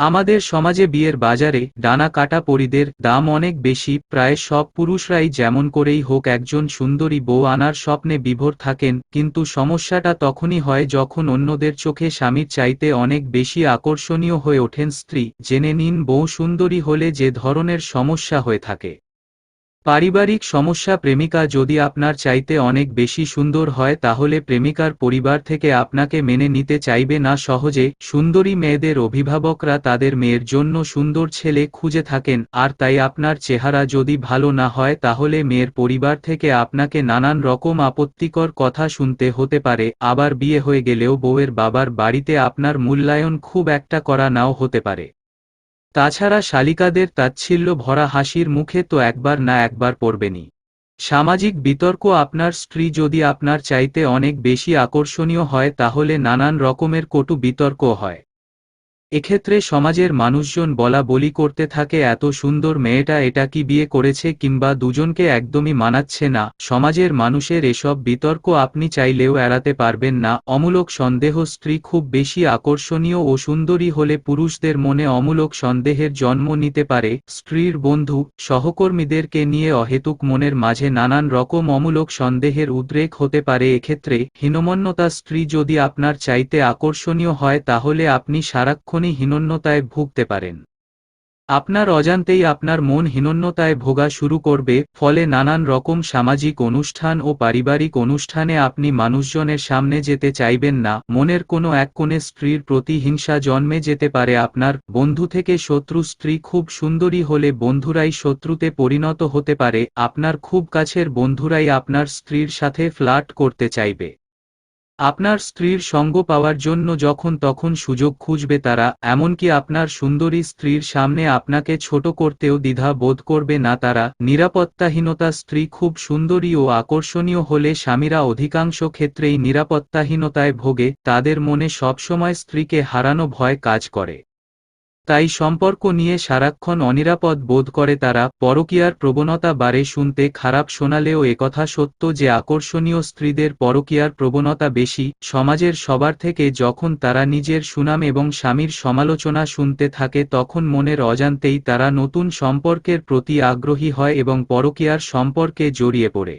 আমাদের সমাজে বিয়ের বাজারে ডানা কাটা পরিদের দাম অনেক বেশি, প্রায় সব পুরুষরাই যেমন করেই হোক একজন সুন্দরী বউ আনার স্বপ্নে বিভোর থাকেন, কিন্তু সমস্যাটা তখনই হয় যখন অন্যদের চোখে স্বামীর চাইতে অনেক বেশি আকর্ষণীয় হয়ে ওঠেন স্ত্রী। জেনে নিন বউ সুন্দরী হলে যে ধরনের সমস্যা হয়ে থাকে। পারিবারিক সমস্যা প্রেমিকা যদি আপনার চাইতে অনেক বেশি সুন্দর হয় তাহলে প্রেমিকার পরিবার থেকে আপনাকে মেনে নিতে চাইবে না সহজে। সুন্দরী মেয়েদের অভিভাবকরা তাদের মেয়ের জন্য সুন্দর ছেলে খুঁজে থাকেন, আর তাই আপনার চেহারা যদি ভালো না হয় তাহলে মেয়ের পরিবার থেকে আপনাকে নানান রকম আপত্তিকর কথা শুনতে হতে পারে। আবার বিয়ে হয়ে গেলেও বউয়ের বাবার বাড়িতে আপনার মূল্যায়ন খুব একটা করা নাও হতে পারে। তাছাড়া শালিকাদের তাচ্ছিল্য ভরা হাসির মুখে তো একবার না একবার পড়বেনি সামাজিক বিতর্ক আপনার স্ত্রী যদি আপনার চাইতে অনেক বেশি আকর্ষণীয় হয় তাহলে নানান রকমের কটু বিতর্ক হয়। এক্ষেত্রে সমাজের মানুষজন বলা বলি করতে থাকে, এত সুন্দর মেয়েটা এটা কি বিয়ে করেছে কিংবা দুজনকে একদমই মানাচ্ছে না? সমাজের মানুষের এসব বিতর্ক আপনি চাইলেও এড়াতে পারবেন না। অমূলক সন্দেহ স্ত্রী খুব বেশি আকর্ষণীয় ও সুন্দরী হলে পুরুষদের মনে অমূলক সন্দেহের জন্ম নিতে পারে। স্ত্রীর বন্ধু, সহকর্মীদেরকে নিয়ে অহেতুক মনের মাঝে নানান রকম অমূলক সন্দেহের উদ্রেক হতে পারে। এক্ষেত্রে হীনমন্যতা স্ত্রী যদি আপনার চাইতে আকর্ষণীয় হয়, তাহলে আপনি সারাক্ষণ তখনই হীনন্যতায় ভুগতে পারেন। আপনার অজান্তেই আপনার মন হীনন্যতায় ভোগা শুরু করবে, ফলে নানান রকম সামাজিক অনুষ্ঠান ও পারিবারিক অনুষ্ঠানে আপনি মানুষজনের সামনে যেতে চাইবেন না, মনের কোনো এক কোণে স্ত্রীর প্রতি হিংসা জন্মে যেতে পারে আপনার, বন্ধু থেকে শত্রু স্ত্রী খুব সুন্দরী হলে বন্ধুরাই শত্রুতে পরিণত হতে পারে, আপনার খুব কাছের বন্ধুরাই আপনার স্ত্রীর সাথে ফ্লার্ট করতে চাইবে। আপনার স্ত্রীর সঙ্গ পাওয়ার জন্য যখন তখন সুযোগ খুঁজবে তারা, এমনকি আপনার সুন্দরী স্ত্রীর সামনে আপনাকে ছোট করতেও দ্বিধা বোধ করবে না তারা। নিরাপত্তাহীনতা স্ত্রী খুব সুন্দরী ও আকর্ষণীয় হলে স্বামীরা অধিকাংশ ক্ষেত্রেই নিরাপত্তাহীনতায় ভোগে, তাদের মনে সবসময় স্ত্রীকে হারানো ভয় কাজ করে। তাই সম্পর্ক নিয়ে সারাক্ষণ অনিরাপদ বোধ করে তারা, পরকীয়ার প্রবণতা বাড়ে শুনতে খারাপ শোনালেও একথা সত্য যে আকর্ষণীয় স্ত্রীদের পরকীয়ার প্রবণতা বেশি, সমাজের সবার থেকে যখন তারা নিজের সুনাম এবং স্বামীর সমালোচনা শুনতে থাকে তখন মনের অজান্তেই তারা নতুন সম্পর্কের প্রতি আগ্রহী হয় এবং পরকীয়ার সম্পর্কে জড়িয়ে পড়ে।